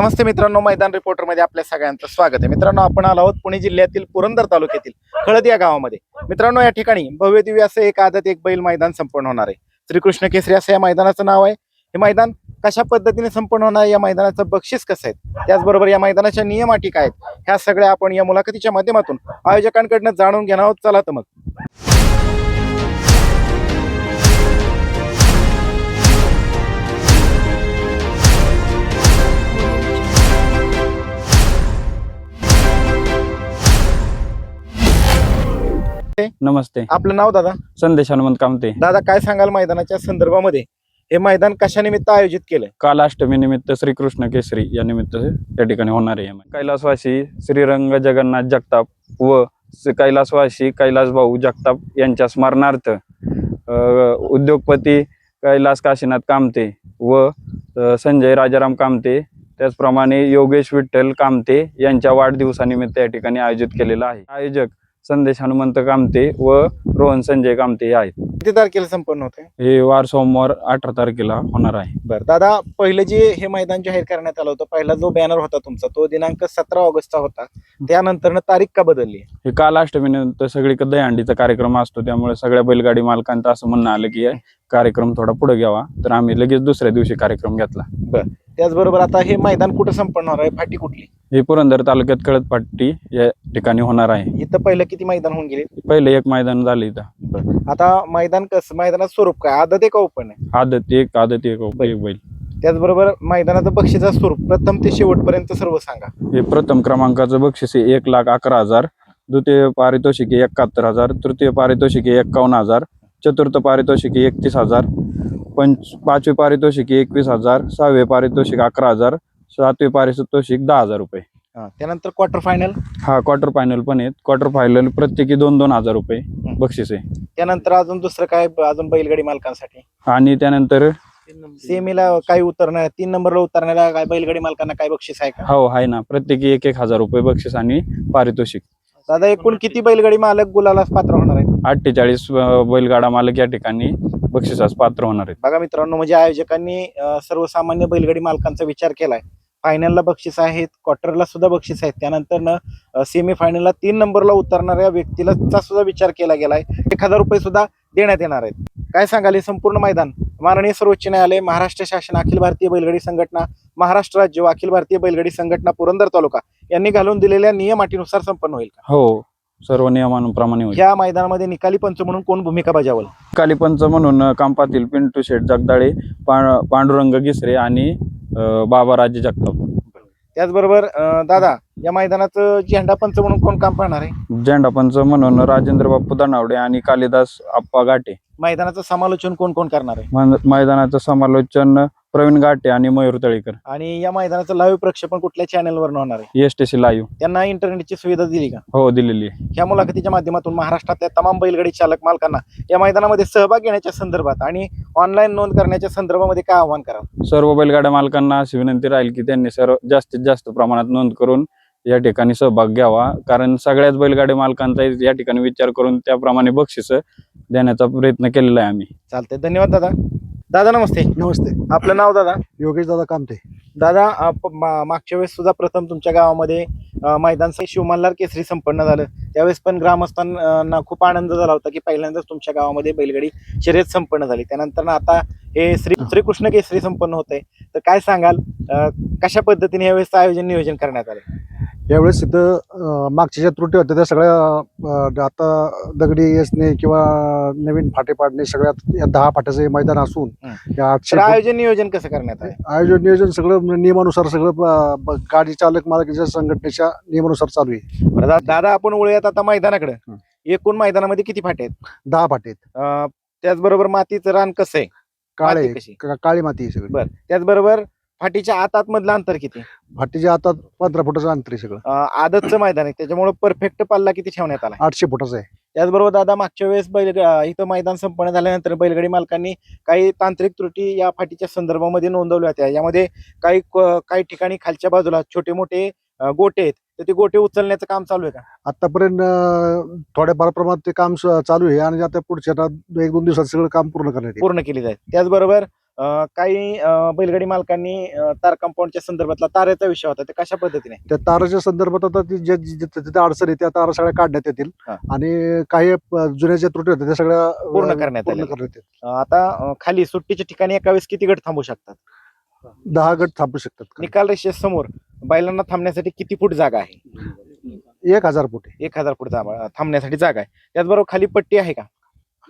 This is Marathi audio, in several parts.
नमस्ते मित्रांनो मैदान रिपोर्टरमध्ये आपल्या सगळ्यांचं स्वागत आहे. मित्रांनो आपण आलो आहोत पुणे जिल्ह्यातील पुरंदर तालुक्यातील हळद या गावामध्ये. मित्रांनो या ठिकाणी भव्य दिव्य असं एक आदत एक बैल मैदान संपन्न होणार आहे. श्रीकृष्ण केसरी असं या मैदानाचं नाव आहे. हे मैदान कशा पद्धतीने संपन्न होणार या मैदानाचं बक्षीस कसं आहे? त्याचबरोबर या मैदानाच्या नियम अटी काय आहेत? ह्या सगळ्या आपण या मुलाखतीच्या माध्यमातून आयोजकांकडनं जाणून घेणार आहोत. चला तर मग. नमस्ते. आपलं नाव दादा? संदेश हनुमंत कामते. दादा काय सांगाल मैदानाच्या संदर्भामध्ये? हे मैदान कशानिमित्त आयोजित केलंय? काल अष्टमी निमित्त श्रीकृष्ण केसरी या निमित्त त्या ठिकाणी होणार आहे कैलासवासी श्रीरंग जगन्नाथ जगताप व कैलासवासी कैलास भाऊ जगताप यांच्या स्मरणार्थ उद्योगपती कैलास काशीनाथ कामते व संजय राजाराम कामते त्याचप्रमाणे योगेश विठ्ठल कामते यांच्या वाढदिवसानिमित्त या ठिकाणी आयोजित केलेलं आहे. आयोजक संदेश हनुमंत कामते व रोहन संजय कामते हे आहेत. किती तारखेला संपन्न होते हे वार सोमवार अठरा तारखेला होणार आहे. बरं दादा पहिलं जे हे मैदान जाहीर करण्यात आलं होतं पहिला जो बॅनर होता तुमचा तो दिनांक सतरा ऑगस्टचा होता. त्यानंतर तारीख का बदलली? हे काल अष्टमीनंतर सगळीकडे दहीहंडीचा कार्यक्रम असतो त्यामुळे सगळ्या बैलगाडी मालकांचं असं म्हणणं आलं की कार्यक्रम थोडा पुढे घ्यावा. तर आम्ही लगेच दुसऱ्या दिवशी कार्यक्रम घेतला. त्याचबरोबर आता हे मैदान कुठं संपन्न होणार आहे? फाटी कुठली? हे पुरंदर तालुक्यात कळतपाटी या ठिकाणी होणार आहे. इथं पहिलं किती मैदान होऊन गेले? पहिले एक मैदान झालं इथं. आता मैदान कसं? मैदानाचं स्वरूप काय? आदत आहे का ओपन आहे? आदत एक आदत एक एक बैल. त्याचबरोबर मैदानाचं बक्षीचं स्वरूप प्रथम ते शेवटपर्यंत सर्व सांगा. हे प्रथम क्रमांकाचं बक्षीस आहे एक लाख अकरा हजार द्वितीय पारितोषिक एकाहत्तर हजार तृतीय पारितोषिक आहे एक्कावन्न हजार चतुर्थ पारितोषिक एकतीस हजार पंच पाचवे पारितोषिक एकवीस हजार सहावे पारितोषिक अकरा हजार सातवे पारितोषिक दहा हजार रुपये. हा, त्यानंतर क्वार्टर फायनल हा क्वार्टर फायनल पण आहेत. क्वार्टर फायनल प्रत्येकी दोन दोन हजार रुपये बक्षीस आहे. त्यानंतर अजून दुसरं काय अजून बैलगाडी मालकांसाठी? आणि त्यानंतर सेमीला काही उतरणार तीन नंबरला उतरण्याला काय बैलगाडी मालकांना काय बक्षीस आहे का? हो आहे ना. प्रत्येकी एक एक हजार रुपये बक्षीस आणि पारितोषिक. दादा एकूण किती बैलगाडी मालक गुलाला पात्र होणार आहेत? अठ्ठेचाळीस बैलगाडा मालक या ठिकाणी बक्षिसास पात्र होणार आहेत. बघा मित्रांनो म्हणजे आयोजकांनी अं, सर्वसामान्य बैलगाडी मालकांचा विचार केलाय. फायनलला बक्षीस आहेत क्वार्टरला सुद्धा बक्षीस आहेत. त्यानंतर सेमी फायनलला तीन नंबरला उतरणाऱ्या व्यक्तीला चा सुद्धा विचार केला गेलाय. एक हजार रुपये सुद्धा देण्यात येणार आहेत. काय सांगाल हे संपूर्ण मैदान? माननीय सर्वोच्च न्यायालय महाराष्ट्र शासन अखिल भारतीय बैलगाडी संघटना महाराष्ट्र राज्य व अखिल भारतीय बैलगाडी संघटना पुरंदर तालुका यांनी घालून दिलेल्या नियम अटीनुसार संपन्न होईल का? हो सर्व नियमानुप्रमाणे होईल. या मैदानामध्ये निकाली पंच म्हणून कोण भूमिका बजावल? कालीपंच म्हणून अं, कांपातील पिंटू शेठ जगदाळे पा- पांडुरंग गिसरे आणि अं, बाबा राजे जगताप. त्याचबरोबर अं, दादा या मैदानाचं झेंडा पंच म्हणून कोण काम पाहणार आहे? झेंडा पंच म्हणून राजेंद्र बाप्पू दनावडे आणि कालिदास आप्पा घाटे. मैदानाचं समालोचन कोण कोण करणार आहे? मन- मैदानाचं समालोचन प्रवीण घाटे आणि मयूर तळेकर. आणि या मैदानाचं लाईव्ह प्रक्षेपण कुठल्या चॅनलवर होणार आहे? एस टी सी लाईव्ह त्यांना इंटरनेटची सुविधा दिली का? हो दिलेली आहे. ह्या मुलाखतीच्या माध्यमातून महाराष्ट्रातल्या तमाम बैलगाडी चालक मालकांना या मैदानामध्ये सहभाग घेण्याच्या संदर्भात आणि ऑनलाईन नोंद करण्याच्या संदर्भामध्ये काय आव्हान कराल? सर्व बैलगाड्या मालकांना अशी विनंती राहील की त्यांनी सर्व जास्तीत जास्त प्रमाणात नोंद करून या ठिकाणी सहभाग घ्यावा. कारण सगळ्याच बैलगाडी मालकांचा या ठिकाणी विचार करून त्याप्रमाणे बक्षीस देण्याचा प्रयत्न केलेला आहे आम्ही. चालतंय. धन्यवाद दादा. दादा नमस्ते. नमस्ते. आपलं नाव दादा? योगेश दादा कामते. दादा मा- मागच्या वेळेस सुद्धा प्रथम तुमच्या गावामध्ये अ, मैदान स- शिवमल्हार केसरी संपन्न झालं. त्यावेळेस पण ग्रामस्थांना खूप आनंद झाला होता की पहिल्यांदाच तुमच्या गावामध्ये बैलगाडी शर्यत संपन्न झाली. त्यानंतर ना आता हे श्री श्रीकृष्ण केसरी संपन्न होत आहे तर काय सांगाल अ, कशा पद्धतीने यावेळेस आयोजन नियोजन करण्यात आलं यावेळेस इथं मागच्या ज्या त्रुटी होत्या त्या सगळ्या आता दगडी येसणे किंवा नवीन फाटे पाडणे सगळ्यात या दहा फाट्याचं मैदान असून. या आठशे आयोजन नियोजन कसं करण्यात आलं? आयोजन नियोजन सगळं नियमानुसार सगळं गाडी चालक मालकाच्या संघटनेच्या नियमानुसार चालू आहे. दादा आपण वळूयात आता मैदानाकडे. एकूण मैदानामध्ये किती फाटे आहेत? दहा फाटे आहेत. त्याचबरोबर मातीचं रान कसं आहे? काळे काळी माती आहे सगळी. बरं त्याचबरोबर फाटीच्या आत आतमधलं अंतर किती? फाटीच्या आता पंधरा फुटाचं अंतर आहे सगळं. आदतचं मैदान आहे. त्याच्यामुळे परफेक्ट पल्ला किती ठेवण्यात आला आठशे फुटाचं आहे. त्याचबरोबर दादा मागच्या वेळेस बैल इथं मैदान संपन्न झाल्यानंतर बैलगाडी मालकांनी काही तांत्रिक त्रुटी या फाटीच्या संदर्भामध्ये नोंदवल्या होत्या. यामध्ये काही काही ठिकाणी खालच्या बाजूला छोटे मोठे गोटे आहेत. तर ते गोटे उचलण्याचं काम चालू आहे का? आतापर्यंत थोड्याफार प्रमाणात ते काम स- चालू आहे आणि आता पुढच्या आता एक दोन दिवसात सगळं काम पूर्ण करण्यात येईल. पूर्ण केली जाईल. त्याचबरोबर काही बैलगाडी मालकांनी तार कंपाऊंडच्या संदर्भातला तारेचा विषय होता. ते कशा पद्धतीने? त्या ताराच्या संदर्भात आता ती जे जे- जिथं अडचण आहे त्या तारा सगळ्या काढण्यात येतील. हा. आणि काही जुन्या ज्या त्रुटी होत्या त्या सगळ्या पूर्ण करण्यात पूर्ण आलेल्या. करण्यात येतील. अं, आता खाली सुट्टीच्या ठिकाणी एका वेळेस किती गट थांबू शकतात? दहा गट थांबू शकतात. निकाल रेषेसमोर बैलांना थांबण्यासाठी किती फूट जागा आहे? एक हजार फुटे एक हजार फूट जागा थांबण्यासाठी जागा आहे. त्याचबरोबर खाली पट्टी आहे का?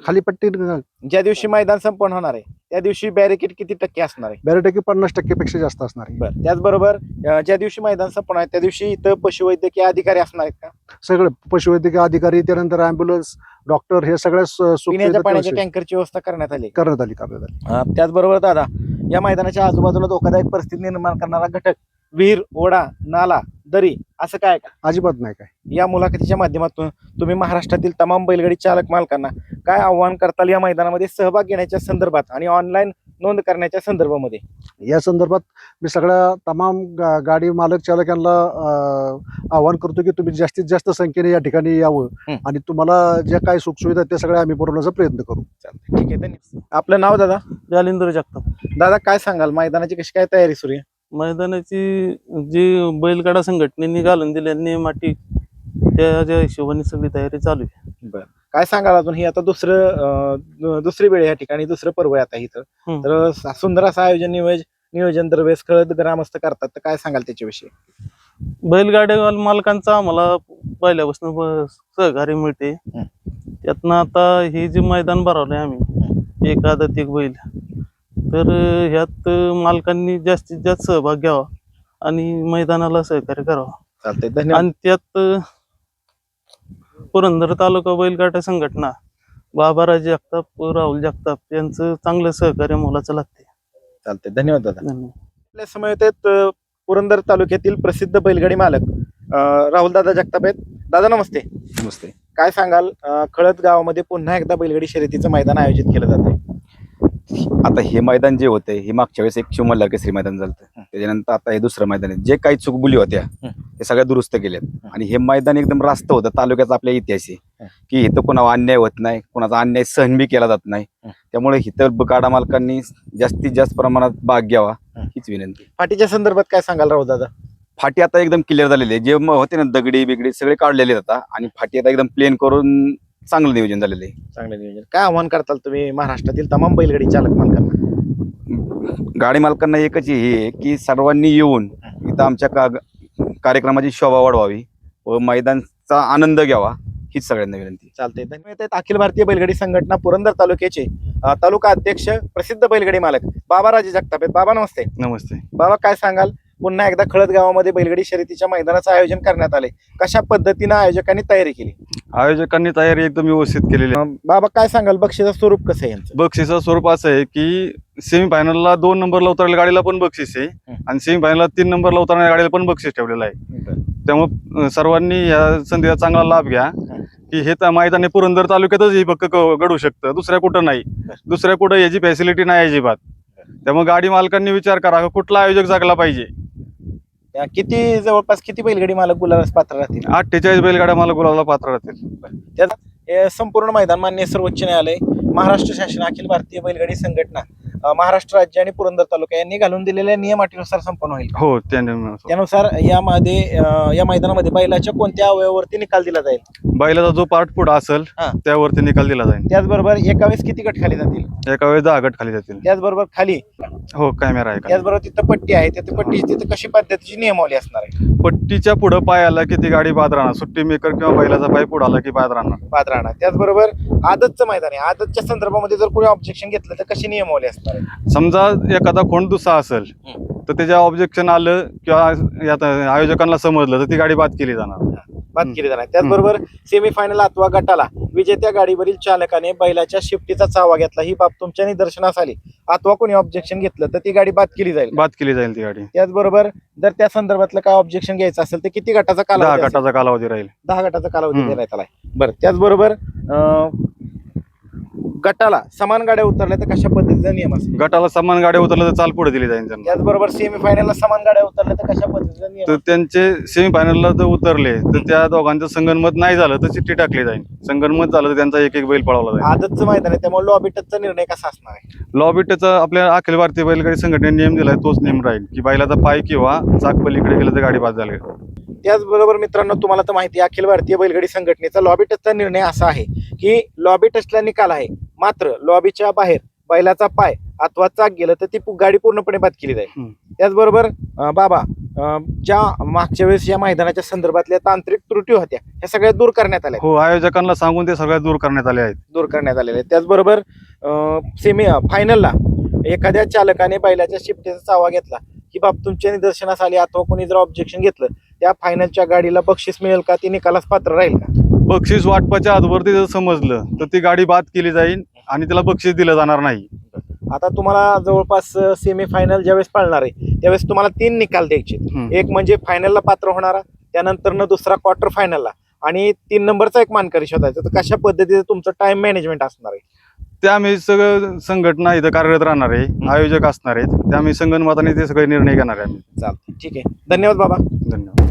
खाली पट्टी ज्या दिवशी मैदान संपन्न होणार आहे त्या दिवशी बॅरिकेड किती टक्के असणार आहे? बऱ्यापैकी पन्नास टक्केपेक्षा जास्त असणार आहे. बरं त्याचबरोबर अं, ज्या दिवशी मैदान संपन्न आहे त्या दिवशी इथं पशुवैद्यकीय अधिकारी असणार आहेत का? सगळे पशुवैद्यकीय अधिकारी त्यानंतर अँब्युलन्स डॉक्टर हे सगळ्या स- पिण्याच्या पाण्याच्या त्याविषयी टँकरची व्यवस्था करण्यात आली आहे. करण्यात आली करण्यात आली. अं, त्याचबरोबर दादा या मैदानाच्या आजूबाजूला धोकादायक परिस्थिती निर्माण करणारा घटक विहीर ओढा नाला दरी असं काय का? अजिबात नाही काय. या मुलाखतीच्या माध्यमातून तुम्ही महाराष्ट्रातील तमाम बैलगाडी चालक मालकांना काय आव्हान करताल या मैदानामध्ये सहभाग घेण्याच्या संदर्भात आणि ऑनलाईन नोंद करण्याच्या संदर्भामध्ये? या संदर्भात मी सगळ्या तमाम गा- गाडी मालक चालकांना आवाहन करतो की तुम्ही जास्तीत जास्त संख्येने या ठिकाणी यावं. आणि तुम्हाला ज्या काही सुखसुविधा आहेत त्या सगळ्या आम्ही पुरवण्याचा प्रयत्न करू. ठीक आहे धन्यवाद. आपलं नाव दादा? जालिंदर जगताप. दादा काय सांगाल? मैदानाची कशी काय तयारी सुरू आहे? मैदानाची जी बैलगाडा संघटनेने घालून दिल्या नियम अटी त्याच्या हिशोबाने सगळी तयारी चालू आहे. काय सांगाल अजून? ही आता दुसरं अं, दुसरी वेळ या ठिकाणी दुसरं पर्व आहे आता इथं. हम्म. तर स- सुंदर असं आयोजन नियोज नियोजन दरवेळेस कळत ग्रामस्थ करतात. तर काय सांगाल त्याच्याविषयी? बैलगाड्या मालकांचा आम्हाला पहिल्यापासून ब- सहकार्य मिळते. त्यातनं आता हे जे मैदान भरवलंय आम्ही एक आदत एक बैल. तर ह्यात मालकांनी जास्तीत जास्त सहभाग घ्यावा आणि मैदानाला सहकार्य करावं. चालतंय धन्यवाद. आणि त्यात पुरंदर तालुका बैलगाडा संघटना बाबाराज जगताप राहुल जगताप यांचं चांगलं सहकार्य मोलाचं लागते चालतंय धन्यवाद दादा. धन्यवाद. आपल्यासमोर आहेत अं, पुरंदर तालुक्यातील प्रसिद्ध बैलगाडी मालक राहुल दादा जगताप आहेत. दादा नमस्ते. नमस्ते. काय सांगाल? अं, खळद गावामध्ये पुन्हा एकदा बैलगाडी शर्यतीचं मैदान आयोजित केलं जातंय. आता हे मैदान जे होते हे मागच्या वेळेस एक शिवमल्लार केसरी मैदान झालं त्याच्यानंतर आता हे दुसरं मैदान आहे. जे काही चुकबुली होत्या हं. ते सगळ्या दुरुस्त केल्यात. आणि हे मैदान एकदम रास्त होतं तालुक्याचा आपल्या इतिहासी. की इथं कोणावर अन्याय होत नाही कोणाचा अन्याय सहन बी केला जात नाही. त्यामुळे इथं गाडा मालकांनी जास्तीत जास्त प्रमाणात भाग घ्यावा. हीच विनंती. फाटीच्या संदर्भात काय सांगाल राहुल दादा? फाटी आता एकदम क्लिअर झालेली आहे. जे होते ना दगडी बिगडी सगळे काढलेले आता. आणि फाटी आता एकदम प्लेन करून चांगलं नियोजन झालेलं आहे. चांगलं नियोजन. काय आव्हान करताल तुम्ही महाराष्ट्रातील तमाम बैलगाडी चालक मालकांना? गाडी मालकांना एकच हे आहे की सर्वांनी येऊन इथं आमच्या का कार्यक्रमाची शोभा वाढवावी व मैदानचा आनंद घ्यावा हीच सगळ्यांना विनंती. चालते धन्यवाद. अखिल भारतीय बैलगाडी संघटना पुरंदर तालुक्याचे अ, तालुका अध्यक्ष प्रसिद्ध बैलगाडी मालक बाबा राजे जगताप आहेत. बाबा नमस्ते. नमस्ते. बाबा काय सांगाल? पुन्हा एकदा खळद गावामध्ये बैलगाडी शर्यतीच्या मैदानाचं आयोजन करण्यात आले कशा पद्धतीनं आयोजकांनी तयारी केली? आयोजकांनी तयारी एकदम व्यवस्थित केलेली आहे. बाबा काय सांगाल? बक्षीचं स्वरूप कसं आहे यांचं? बक्षिसाचं स्वरूप असं आहे की सेमीफायनलला दोन नंबरला उतरलेल्या गाडीला पण बक्षीस आहे. आणि सेमीफायनलला तीन नंबरला उतरणाऱ्या गाडीला पण बक्षीस ठेवलेलं आहे. त्यामुळे सर्वांनी या संधीचा चांगला लाभ घ्या. की हे तर मैदान हे पुरंदर तालुक्यातच हे फक्त क- घडू शकतं. दुसऱ्या कुठं नाही. दुसऱ्या कुठं याची फॅसिलिटी नाही अजिबात. त्यामुळे गाडी मालकांनी विचार करा का कुठला आयोजक जागला पाहिजे? किती जवळपास किती बैलगाडी मालक गुलाबास पात्र राहतील? अठ्ठेचाळीस बैलगाड्या मला गुलाला पात्र राहतील. हे संपूर्ण मैदान मान्य सर्वोच्च न्यायालय महाराष्ट्र शासन अखिल भारतीय बैलगाडी संघटना. महाराष्ट्र राज्य आणि पुरंदर तालुका यांनी घालून दिलेल्या नियम अटीनुसार संपन्न होईल. हो त्याने त्यानुसार यामध्ये अ, या मैदानामध्ये बैलाच्या कोणत्या अवयवावरती निकाल दिला जाईल? बैलाचा जो पार्ट पुढे असेल हा. त्यावरती निकाल दिला जाईल. त्याचबरोबर एका वेळेस किती गट खाली जातील? एका वेळेस दहा गट खाली जातील. त्याचबरोबर खाली? हो कॅमेरा आहे का त्याचबरोबर तिथं पट्टी आहे तिथे पट्टी तिथे कशी पद्धतीची नियमावली असणार आहे? पट्टीच्या पुढं पाय आला की ती गाडी बाद राहणार. सुट्टी मेकर किंवा बैलाचा पाय पुढे आला की बाद राहणार. बाद राहणार. त्याचबरोबर आदतचं मैदान आहे. आदतच्या संदर्भामध्ये जर कोणी ऑब्जेक्शन घेतलं तर कशी नियमावली असणार? आहे समजा एखादा खोंड दुसरा असेल तर त्याच्या ऑब्जेक्शन आलं किंवा आयोजकांना समजलं तर ती गाडी बाद केली जाणार. बाद केली जाणार. त्याचबरोबर सेमीफायनल अथवा गटाला विजेत्या गाडीवरील चालकाने बैलाच्या शिफ्टीचा चावा घेतला. ही बाब तुमच्या निदर्शनास आली. अथवा कोणी ऑब्जेक्शन घेतलं तर ती गाडी बाद केली जाईल. बाद केली जाईल ती गाडी. त्याचबरोबर जर त्या संदर्भातलं काय ऑब्जेक्शन घ्यायचं असेल तर किती गटाचा कालावधी? गटाचा कालावधी राहील. दहा गटाचा कालावधी. देण्यात आलाय. बरं त्याचबरोबर गटाला समान गाड्या उतरल्या तर कशा पद्धतीचा नियम असेल. गटाला समान गाड्या उतरल्या तर चाल पुढे दिली जाईल त्यांना. त्याचबरोबर सेमी फायनलला समान गाड्या उतरल्या तर कशा पद्धतीचा नियम तर त्यांचे सेमी फायनलला जर उतरले तर त्या दोघांचं संगनमत नाही झालं तर चिठ्ठी टाकली जाईल. संगनमत झालं तर त्यांचा एक एक बैल पळवला जाईल. आदतचं मैदान आहे त्यामुळे लॉबी टचचा निर्णय कसा असणार आहे? लॉबी त्याचा आपल्या अखिल भारतीय बैलगाडी संघटनेने नियम दिलाय तोच नियम राहील. की बैलाचा पाय किंवा चाक पलीकडे गेलं तर गाडी बाद झाली. त्याचबरोबर मित्रांनो तुम्हाला तर माहिती आहे अखिल भारतीय बैलगाडी संघटनेचा लॉबी टचचा निर्णय असा आहे की लॉबी टचला निकाल आहे. मात्र लॉबीच्या बाहेर बैलाचा पाय अथवा चाक गेलं तर ती गाडी पूर्णपणे बाद केली जाईल. त्याचबरोबर बाबा ज्या मागच्या वेळेस या मैदानाच्या संदर्भातल्या तांत्रिक त्रुटी होत्या ह्या सगळ्या दूर करण्यात आल्या. हो आयोजकांना सांगून ते सगळ्या दूर करण्यात आले आहेत. दूर करण्यात आलेले आहेत. त्याचबरोबर सेमी फायनलला एखाद्या चालकाने बैलाच्या शिफ्टीचा चावा घेतला की बाब तुमच्या निदर्शनास आली अथवा कोणी जर ऑब्जेक्शन घेतलं त्या फायनलच्या गाडीला बक्षीस मिळेल का? ती निकालास पात्र राहील का? बक्षीस वाटपाच्या आजवरती जर समजलं तर ती गाडी बाद केली जाईल. आणि तिला बक्षीस दिलं जाणार नाही. आता तुम्हाला जवळपास सेमी फायनल ज्यावेळेस पाळणार आहे त्यावेळेस तुम्हाला तीन निकाल द्यायचे. एक म्हणजे फायनलला पात्र होणारा त्यानंतर दुसरा क्वार्टर फायनलला आणि तीन नंबरचा एक मानकरी शोधायचा तर कशा पद्धतीचं तुमचं टाइम मॅनेजमेंट असणार आहे? ते आम्ही सगळं संघटना इथं कार्यरत राहणार आहे आयोजक असणार आहेत. ते आम्ही संगणमताने ते सगळे निर्णय घेणार आहे आम्ही. चालतं ठीक आहे. धन्यवाद बाबा. धन्यवाद.